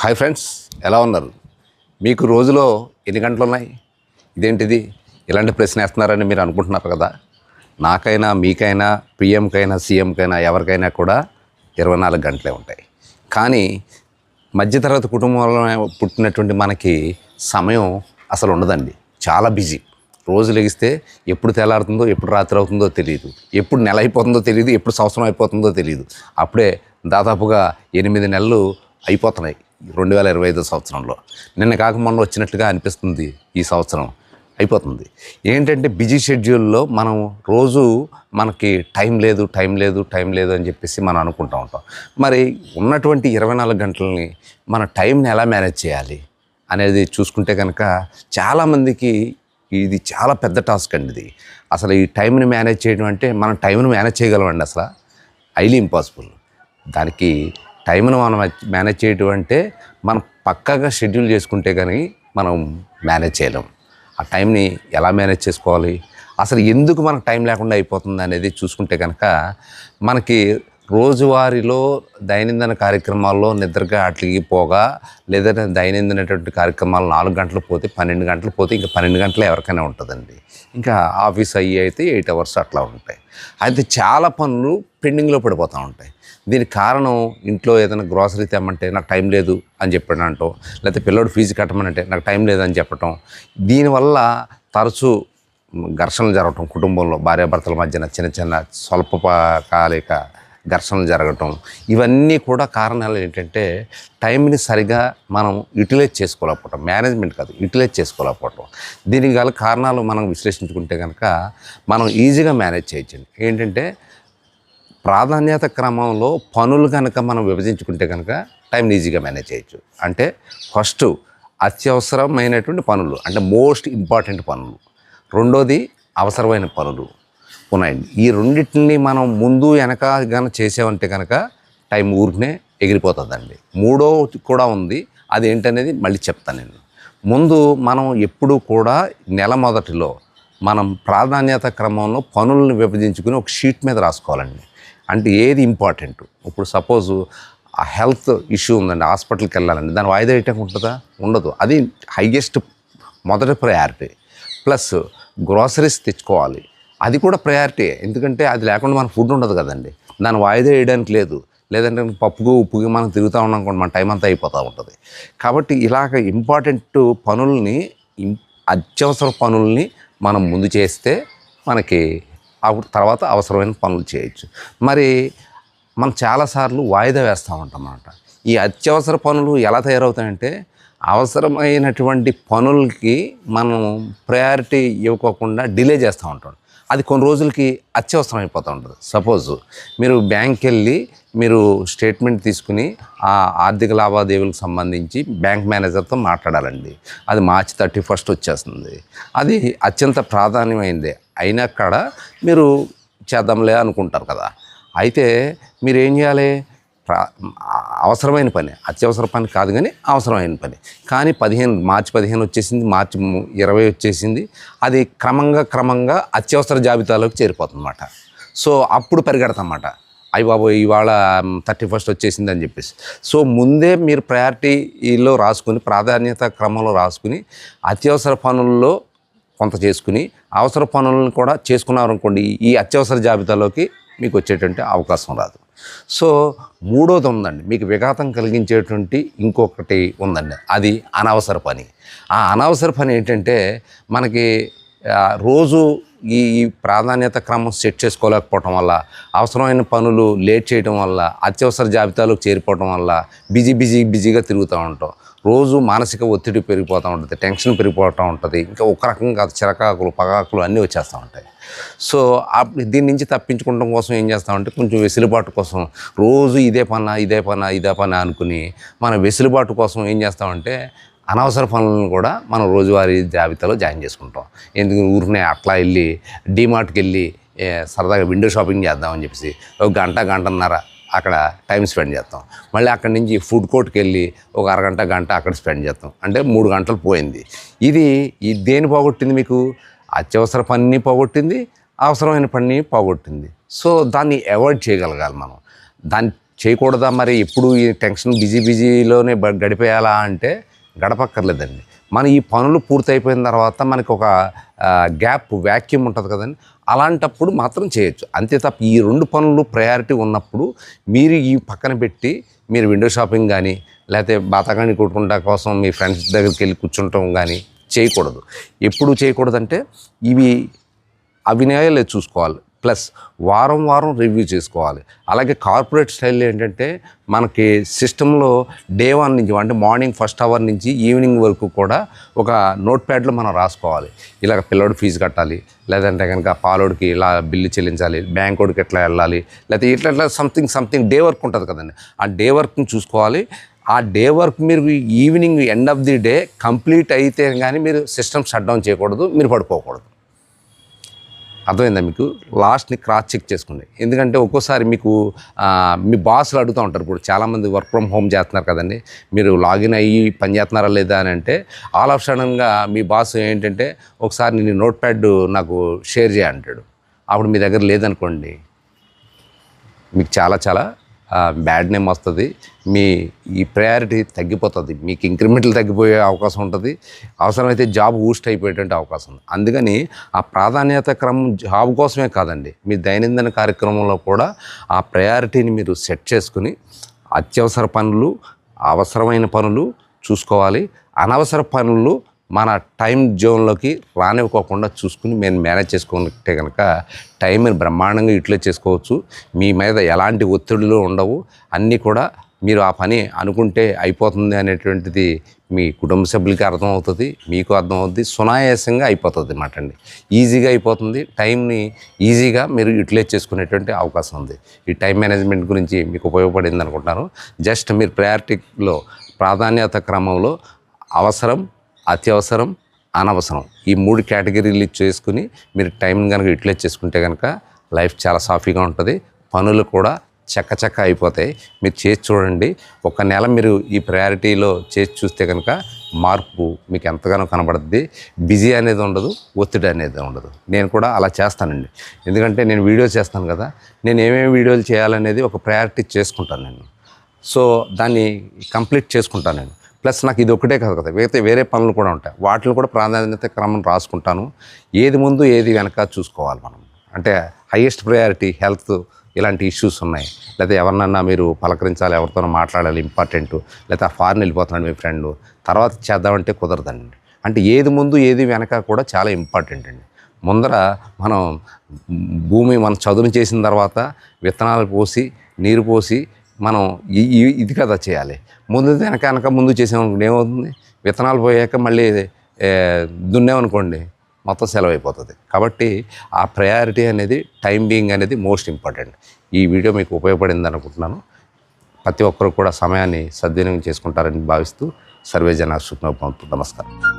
Hi friends ఎలా ఉన్నారు? మీకు రోజులో ఎన్ని గంటలు ఉన్నాయి ఇదేంటిది? ఇలాంటి ప్రశ్న వేస్తున్నారని మీరు అనుకుంటున్నారు కదా? నాకైనా మీకైనా పిఎంకైనా సీఎంకైనా ఎవరికైనా కూడా ఇరవై నాలుగు గంటలే ఉంటాయి. కానీ మధ్యతరగతి కుటుంబంలో పుట్టినటువంటి మనకి సమయం అసలు ఉండదండి. చాలా బిజీ. రోజు లెగిస్తే ఎప్పుడు తెల్లారుతుందో ఎప్పుడు రాత్రి అవుతుందో తెలియదు ఎప్పుడు నెల అయిపోతుందో తెలియదు ఎప్పుడు సంవత్సరం అయిపోతుందో తెలియదు అప్పుడే దాదాపుగా ఎనిమిది నెలలు అయిపోతున్నాయి. రెండు వేల ఇరవై ఐదో సంవత్సరంలో. నిన్న కాక మొన్న వచ్చినట్టుగా అనిపిస్తుంది ఈ సంవత్సరం. అయిపోతుంది. ఏంటంటే బిజీ షెడ్యూల్లో మనం రోజు మనకి టైం లేదు టైం లేదు టైం లేదు అని చెప్పేసి మనం అనుకుంటూ ఉంటాం. మరి ఉన్నటువంటి ఇరవై నాలుగు గంటలని మన టైంని ఎలా మేనేజ్ చేయాలి అనేది చూసుకుంటే కనుక చాలామందికి ఇది చాలా పెద్ద టాస్క్ అండి ఇది. అసలు ఈ టైంని మేనేజ్ చేయడం అంటే మనం టైంని మేనేజ్ చేయగలమండి అసలు? Highly impossible. దానికి టైంను మనం మేనేజ్ చేయటం అంటే మనం పక్కగా షెడ్యూల్ చేసుకుంటే కానీ మనం మేనేజ్ చేయలేం. ఆ టైంని ఎలా మేనేజ్ చేసుకోవాలి? అసలు ఎందుకు మనకు టైం లేకుండా అయిపోతుంది అనేది చూసుకుంటే కనుక మనకి రోజువారీలో దైనందిన కార్యక్రమాల్లో నిద్రగా అట్లకి పోగా లేదంటే దైనందినటువంటి కార్యక్రమాలు నాలుగు గంటలు పోతే పన్నెండు గంటలు పోతే ఇంకా పన్నెండు గంటలు ఎవరికైనా ఉంటుందండి. ఇంకా ఆఫీస్ అయ్యి అయితే ఎయిట్ అవర్స్ అట్లా ఉంటాయి. అయితే చాలా పనులు పెండింగ్లో పడిపోతూ ఉంటాయి. దీనికి కారణం ఇంట్లో ఏదైనా గ్రాసరీ తెమ్మంటే నాకు టైం లేదు అని చెప్పడం అంటాం లేకపోతే పిల్లోడు ఫీజు కట్టమనంటే నాకు టైం లేదని చెప్పటం. దీనివల్ల తరచూ ఘర్షణలు జరగటం కుటుంబంలో భార్యాభర్తల మధ్యన చిన్న చిన్న స్వల్పకాలిక ఘర్షణలు జరగటం. ఇవన్నీ కూడా కారణాలు ఏంటంటే టైంని సరిగా మనం యూటిలైజ్ చేసుకోలేకపోవటం. మేనేజ్మెంట్ కాదు యూటిలైజ్ చేసుకోలేకపోవటం. దీనికి గల కారణాలు మనం విశ్లేషించుకుంటే కనుక మనం ఈజీగా మేనేజ్ చేయొచ్చండి. ఏంటంటే ప్రాధాన్యత క్రమంలో పనులు కనుక మనం విభజించుకుంటే కనుక టైం ఈజీగా మేనేజ్ చేయొచ్చు. అంటే ఫస్ట్ అత్యవసరమైనటువంటి పనులు అంటే మోస్ట్ ఇంపార్టెంట్ పనులు. రెండోది అవసరమైన పనులు ఉన్నాయండి. ఈ రెండింటిని మనం ముందు వెనక కనుక చేసామంటే కనుక టైం ఊరికనే ఎగిరిపోతుందండి. మూడో కూడా ఉంది. అది ఏంటనేది మళ్ళీ చెప్తాను నేను. ముందు మనం ఎప్పుడూ కూడా నెల మొదటిలో మనం ప్రాధాన్యత క్రమంలో పనులను విభజించుకుని ఒక షీట్ మీద రాసుకోవాలండి. అంటే ఏది ఇంపార్టెంట్? ఇప్పుడు సపోజ్ ఆ హెల్త్ ఇష్యూ ఉందండి హాస్పిటల్కి వెళ్ళాలండి దాని వాయిదా వేయటం ఉంటుందా? ఉండదు. అది హైయెస్ట్ మొదటి ప్రయారిటీ. ప్లస్ గ్రోసరీస్ తెచ్చుకోవాలి. అది కూడా ప్రయారిటీ. ఎందుకంటే అది లేకుండా మన ఫుడ్ ఉండదు కదండి. దాని వాయిదా వేయడానికి లేదు. లేదంటే పప్పుకు ఉప్పుకి మనం తిరుగుతూ ఉన్నాం కూడా మన టైం అంతా అయిపోతూ ఉంటుంది. కాబట్టి ఇలాగ ఇంపార్టెంట్ పనుల్ని అత్యవసర పనుల్ని మనం ముందు చేస్తే మనకి అప్పుడు తర్వాత అవసరమైన పనులు చేయొచ్చు. మరి మనం చాలాసార్లు వాయిదా వేస్తూ ఉంటాం అన్నమాట ఈ అత్యవసర పనులు ఎలా తయారవుతాయంటే అవసరమైనటువంటి పనులకి మనం ప్రయారిటీ ఇవ్వకోకుండా డిలే చేస్తూ ఉంటాం. అది కొన్ని రోజులకి అత్యవసరం అయిపోతూ ఉంటుంది. సపోజ్ మీరు బ్యాంక్కి వెళ్ళి మీరు స్టేట్మెంట్ తీసుకుని ఆ ఆర్థిక లావాదేవీలకు సంబంధించి బ్యాంక్ మేనేజర్తో మాట్లాడాలండి. అది మార్చి థర్టీ ఫస్ట్ వచ్చేస్తుంది. అది అత్యంత ప్రాధాన్యమైంది. అయినా కూడా మీరు చేద్దాంలే అనుకుంటారు కదా. అయితే మీరు ఏం చేయాలి? అవసరమైన పని. అత్యవసర పని కాదు కానీ అవసరమైన పని. కానీ పదిహేను మార్చి పదిహేను వచ్చేసింది మార్చి ఇరవై వచ్చేసింది అది క్రమంగా క్రమంగా అత్యవసర జాబితాలోకి చేరిపోతుందన్నమాట. సో అప్పుడు పరిగెడతామాట అయ్యి బాబు ఇవాళ థర్టీ ఫస్ట్ వచ్చేసింది అని చెప్పేసి. సో ముందే మీరు ప్రయారిటీలో రాసుకుని ప్రాధాన్యత క్రమంలో రాసుకుని అత్యవసర పనుల్లో కొంత చేసుకుని అవసర పనులను కూడా చేసుకున్నారనుకోండి ఈ అత్యవసర జాబితాలోకి మీకు వచ్చేటువంటి అవకాశం రాదు. సో మూడోది ఉందండి. మీకు విఘాతం కలిగించేటువంటి ఇంకొకటి ఉందండి. అది అనవసర పని. ఆ అనవసర పని ఏంటంటే మనకి రోజు ఈ ప్రాధాన్యత క్రమం సెట్ చేసుకోలేకపోవటం వల్ల అవసరమైన పనులు లేట్ చేయడం వల్ల అత్యవసర జాబితాలోకి చేరిపోవటం వల్ల బిజీ బిజీ బిజీగా తిరుగుతూ ఉంటాం. రోజు మానసిక ఒత్తిడి పెరిగిపోతూ ఉంటుంది టెన్షన్ పెరిగిపోతూ ఉంటుంది ఇంకా ఒక రకంగా చిరకాకులు పగాకులు అన్నీ వచ్చేస్తూ ఉంటాయి. సో దీని నుంచి తప్పించుకోవడం కోసం ఏం చేస్తామంటే కొంచెం వెసులుబాటు కోసం రోజు ఇదే పనా ఇదే పనా ఇదే పనా అనుకుని మన వెసులుబాటు కోసం ఏం చేస్తామంటే అనవసర పనులను కూడా మనం రోజువారీ జాబితాలో జాయిన్ చేసుకుంటాం. ఎందుకు? ఊరినే అట్లా వెళ్ళి డీమార్ట్కి వెళ్ళి సరదాగా విండో షాపింగ్ చేద్దామని చెప్పేసి ఒక గంట గంటన్నర అక్కడ టైం స్పెండ్ చేస్తాం. మళ్ళీ అక్కడి నుంచి ఫుడ్ కోర్ట్కి వెళ్ళి ఒక అరగంట గంట అక్కడ స్పెండ్ చేస్తాం. అంటే మూడు గంటలు పోయింది. ఇది ఈ దేని పోగొట్టింది మీకు? అత్యవసర పనిని పోగొట్టింది అవసరమైన పనిని పోగొట్టింది. సో దాన్ని అవాయిడ్ చేయగలగాలి మనం. దాన్ని చేయకూడదా మరి? ఎప్పుడు ఈ టెన్షన్ బిజీ బిజీలోనే గడిపేయాలా అంటే గడపక్కర్లేదండి. మన ఈ పనులు పూర్తయిపోయిన తర్వాత మనకు ఒక గ్యాప్ వ్యాక్యూమ్ ఉంటుంది కదండి. అలాంటప్పుడు మాత్రం చేయొచ్చు. అంతే తప్ప ఈ రెండు పనులు ప్రయారిటీ ఉన్నప్పుడు మీరు ఈ పక్కన పెట్టి మీరు విండో షాపింగ్ కానీ లేకపోతే బాతకాన్ని కొట్టుకుంటా కోసం మీ ఫ్రెండ్స్ దగ్గరికి వెళ్ళి కూర్చుంటాం కానీ చేయకూడదు. ఎప్పుడు చేయకూడదంటే ఇవి అవినయాలు చూసుకోవాలి. ప్లస్ వారం వారం రివ్యూ చేసుకోవాలి. అలాగే కార్పొరేట్ స్టైల్ ఏంటంటే మనకి సిస్టంలో డే వన్ నుంచి అంటే మార్నింగ్ ఫస్ట్ అవర్ నుంచి ఈవినింగ్ వరకు కూడా ఒక నోట్ ప్యాడ్లో మనం రాసుకోవాలి. ఇలాగ పిల్లోడు ఫీజు కట్టాలి లేదంటే కనుక పాలోడికి ఇలా బిల్లు చెల్లించాలి బ్యాంక్ వాడికి ఎట్లా వెళ్ళాలి లేకపోతే ఇట్లా ఇట్లా సంథింగ్ సంథింగ్ డే వర్క్ ఉంటుంది కదండి. ఆ డే వర్క్ని చూసుకోవాలి. ఆ డే వర్క్ మీరు evening end of the day complete అయితే కానీ మీరు సిస్టమ్ షట్ డౌన్ చేయకూడదు మీరు పడుకోకూడదు అర్థమైందా మీకు? లాస్ట్ని క్రాస్ చెక్ చేసుకోండి. ఎందుకంటే ఒక్కోసారి మీకు మీ బాసులు అడుగుతూ ఉంటారు ఇప్పుడు. చాలామంది వర్క్ ఫ్రమ్ హోమ్ చేస్తున్నారు కదండి. మీరు లాగిన్ అయ్యి పని చేస్తున్నారా లేదా అని అంటే ఆల్ ఆఫ్ సడన్గా మీ బాస్ ఏంటంటే ఒకసారి నేను నోట్ ప్యాడ్ నాకు షేర్ చేయ అంటాడు. అప్పుడు మీ దగ్గర లేదనుకోండి. మీకు చాలా చాలా బ్యాడ్ నేమ్ వస్తుంది. మీ ఈ ప్రయారిటీ తగ్గిపోతుంది. మీకు ఇంక్రిమెంట్లు తగ్గిపోయే అవకాశం ఉంటుంది. అవసరమైతే జాబ్ ఊస్ట్ అయిపోయేటువంటి అవకాశం ఉంది. అందుకని ఆ ప్రాధాన్యత క్రమం జాబ్ కోసమే కాదండి. మీ దైనందిన కార్యక్రమంలో కూడా ఆ ప్రయారిటీని మీరు సెట్ చేసుకుని అత్యవసర పనులు అవసరమైన పనులు చూసుకోవాలి. అనవసర పనులు మన టైం జోన్లోకి రానివ్వకోకుండా చూసుకుని మేము మేనేజ్ చేసుకుంటే కనుక టైంని బ్రహ్మాండంగా యూటిలైజ్ చేసుకోవచ్చు. మీ మీద ఎలాంటి ఒత్తిడులు ఉండవు. అన్నీ కూడా మీరు ఆ పని అనుకుంటే అయిపోతుంది అనేటువంటిది మీ కుటుంబ సభ్యులకి అర్థమవుతుంది మీకు అర్థమవుతుంది సునాయాసంగా అయిపోతుంది అన్నమాట అండి. ఈజీగా అయిపోతుంది. టైంని ఈజీగా మీరు యూటిలైజ్ చేసుకునేటువంటి అవకాశం ఉంది. ఈ టైం మేనేజ్మెంట్ గురించి మీకు ఉపయోగపడింది అనుకుంటున్నాను. జస్ట్ మీరు ప్రయారిటీలో ప్రాధాన్యత క్రమంలో అవసరం అత్యవసరం అనవసరం. ఈ మూడు కేటగిరీలు చేసుకుని మీరు టైం కనుక యూటిలైజ్ చేసుకుంటే కనుక లైఫ్ చాలా సాఫీగా ఉంటుంది. పనులు కూడా చక్క చక్క అయిపోతాయి. మీరు చేసి చూడండి. ఒక నెల మీరు ఈ ప్రయారిటీలో చేసి చూస్తే కనుక మార్పు మీకు ఎంతగానో కనబడుద్ది. బిజీ అనేది ఉండదు ఒత్తిడి అనేది ఉండదు. నేను కూడా అలా చేస్తానండి. ఎందుకంటే నేను వీడియో చేస్తాను కదా. నేను ఏమేమి వీడియోలు చేయాలనేది ఒక ప్రయారిటీ చేసుకుంటాను నేను. సో దాన్ని కంప్లీట్ చేసుకుంటాను నేను. ప్లస్ నాకు ఇది ఒకటే కాదు కదా వేరే వేరే పనులు కూడా ఉంటాయి. వాటిని కూడా ప్రాధాన్యత క్రమం రాసుకుంటాను. ఏది ముందు ఏది వెనక చూసుకోవాలి మనం. అంటే హయ్యెస్ట్ ప్రయారిటీ హెల్త్ ఇలాంటి ఇష్యూస్ ఉన్నాయి. లేకపోతే ఎవరినన్నా మీరు పలకరించాలి ఎవరితోనో మాట్లాడాలి ఇంపార్టెంట్ లేకపోతే ఆ ఫారెన్ వెళ్ళిపోతున్నాడు మీ ఫ్రెండ్ తర్వాత చేద్దామంటే కుదరదండి. అంటే ఏది ముందు ఏది వెనక కూడా చాలా ఇంపార్టెంట్ అండి. ముందర మనం భూమి మనం చదును చేసిన తర్వాత విత్తనాలు పోసి నీరు పోసి మనం ఈ- ఇది కదా చేయాలి. ముందు వెనక వెనక ముందు చేసామనుకోండి ఏమవుతుంది? విత్తనాలు పోయాక మళ్ళీ దున్నామనుకోండి మొత్తం సెలవు అయిపోతుంది కాబట్టి ఆ ప్రయారిటీ అనేది టైం బీయింగ్ అనేది మోస్ట్ ఇంపార్టెంట్ ఈ వీడియో మీకు ఉపయోగపడింది అనుకుంటున్నాను. ప్రతి ఒక్కరు కూడా సమయాన్ని సద్వినియోగం చేసుకుంటారని భావిస్తూ సర్వేజన జన నమస్కారం.